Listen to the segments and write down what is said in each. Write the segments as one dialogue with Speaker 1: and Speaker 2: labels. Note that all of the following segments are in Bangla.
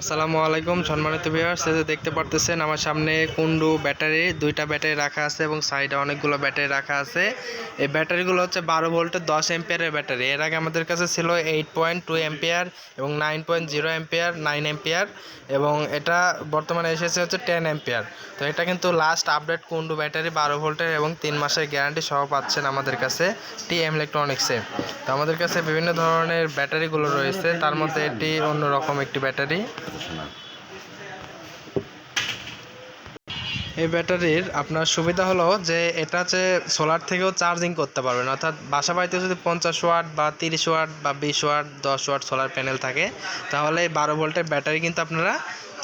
Speaker 1: আসসালামু আলাইকুম, সম্মানিত ভিউয়ার্স এই যে দেখতে পারতেছেন আমার সামনে কুন্ডু ব্যাটারি। দুইটা ব্যাটারি রাখা আছে এবং সাইডে অনেকগুলো ব্যাটারি রাখা আছে। এই ব্যাটারিগুলো হচ্ছে বারো ভোল্টের দশ এম্পিয়ারের ব্যাটারি। এর আগে আমাদের কাছে ছিল এইট পয়েন্ট টু এম্পিয়ার এবং nine point zero ampere nine ampere এবং এটা বর্তমানে এসেছে হচ্ছে টেন এম্পিয়ার তো এটা কিন্তু লাস্ট আপডেট কুন্ডু ব্যাটারি বারো ভোল্টের এবং তিন মাসের গ্যারান্টি সহ পাচ্ছেন আমাদের কাছে টি এম ইলেকট্রনিক্সে তো আমাদের কাছে বিভিন্ন ধরনের ব্যাটারিগুলো রয়েছে। তার মধ্যে এটি অন্যরকম একটি ব্যাটারি। এই ব্যাটারির আপনার সুবিধা হলো যে এটা যে সোলার থেকেও চার্জিং করতে পারবেন। অর্থাৎ বাসা বাড়িতে যদি পঞ্চাশ ওয়াট বা তিরিশ ওয়াট বা বিশ ওয়াট, দশ ওয়াট সোলার প্যানেল থাকে, তাহলে এই বারো ভোল্টের ব্যাটারি কিন্তু আপনারা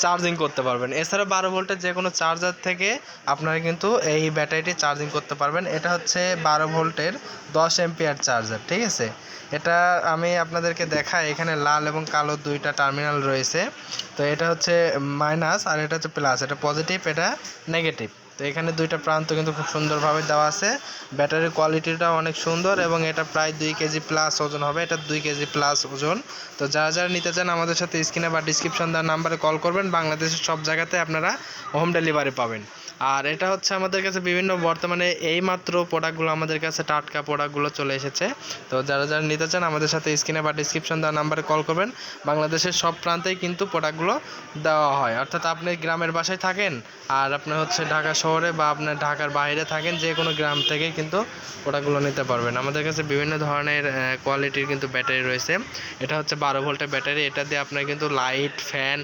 Speaker 1: চার্জিং করতে পারবেন। এছাড়া বারো ভোল্টের যে কোনো চার্জার থেকে আপনারা কিন্তু এই ব্যাটারিটি চার্জিং করতে পারবেন। এটা হচ্ছে বারো ভোল্টের দশ এম্পিয়ার চার্জার, ঠিক আছে? এটা আমি আপনাদেরকে দেখাই। এখানে লাল এবং কালো দুইটা টার্মিনাল রয়েছে। তো এটা হচ্ছে মাইনাস আর এটা হচ্ছে প্লাস। এটা পজিটিভ, এটা নেগেটিভ। তো এখানে দুইটা প্রান্ত কিন্তু খুব সুন্দরভাবে দেওয়া আছে। ব্যাটারির কোয়ালিটিটাও অনেক সুন্দর এবং এটা প্রায় দুই কেজি প্লাস ওজন হবে। এটা দুই কেজি প্লাস ওজন। তো যারা যারা নিতে চান আমাদের সাথে স্ক্রিনে বা ডিসক্রিপশন দেওয়ার নাম্বারে কল করবেন। বাংলাদেশের সব জায়গাতে আপনারা হোম ডেলিভারি পাবেন। আর এটা হচ্ছে আমাদের কাছে বিভিন্ন বর্তমানে এই মাত্র প্রোডাক্টগুলো আমাদের কাছে টাটকা প্রোডাক্টগুলো চলে এসেছে। তো যারা যারা নিতে চান আমাদের সাথে স্ক্রিনে বা ডিসক্রিপশন দেওয়ার নাম্বারে কল করবেন। বাংলাদেশের সব প্রান্তেই কিন্তু প্রোডাক্টগুলো দেওয়া হয়। অর্থাৎ আপনি গ্রামের বাসায় থাকেন আর আপনি হচ্ছে ঢাকা শহরে বা আপনার ঢাকার বাইরে থাকেন যে কোনো গ্রাম থেকেই কিন্তু প্রোডাক্টগুলো নিতে পারবেন। আমাদের কাছে বিভিন্ন ধরনের কোয়ালিটির কিন্তু ব্যাটারি রয়েছে। এটা হচ্ছে বারো ভোল্টের ব্যাটারি এটা দিয়ে আপনার কিন্তু লাইট ফ্যান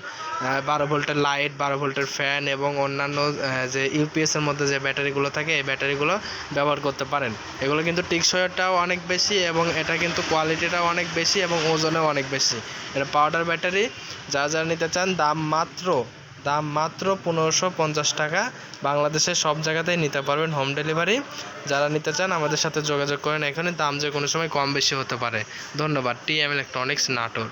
Speaker 1: বারো ভোল্টের লাইট বারো ভোল্টের ফ্যান এবং অন্যান্য আহ, যে ইউপিএস এর মধ্যে যে ব্যাটারিগুলো থাকে, এই ব্যাটারিগুলো ব্যবহার করতে পারেন। এগুলো কিন্তু টিকসইটাও অনেক বেশি এবং এটা কিন্তু কোয়ালিটিটাও অনেক বেশি এবং ওজনেও অনেক বেশি। এটা পাউডার ব্যাটারি, যা যা নিতে চান, দাম মাত্র দাম মাত্র পনেরোশো পঞ্চাশ টাকা। বাংলাদেশের সব জায়গাতেই নিতে পারবেন হোম ডেলিভারি। যারা নিতে চান, আমাদের সাথে যোগাযোগ করেন। এখানে দাম যে কোনো সময় কম বেশি হতে পারে। ধন্যবাদ, টি এম ইলেকট্রনিক্স নাটোর।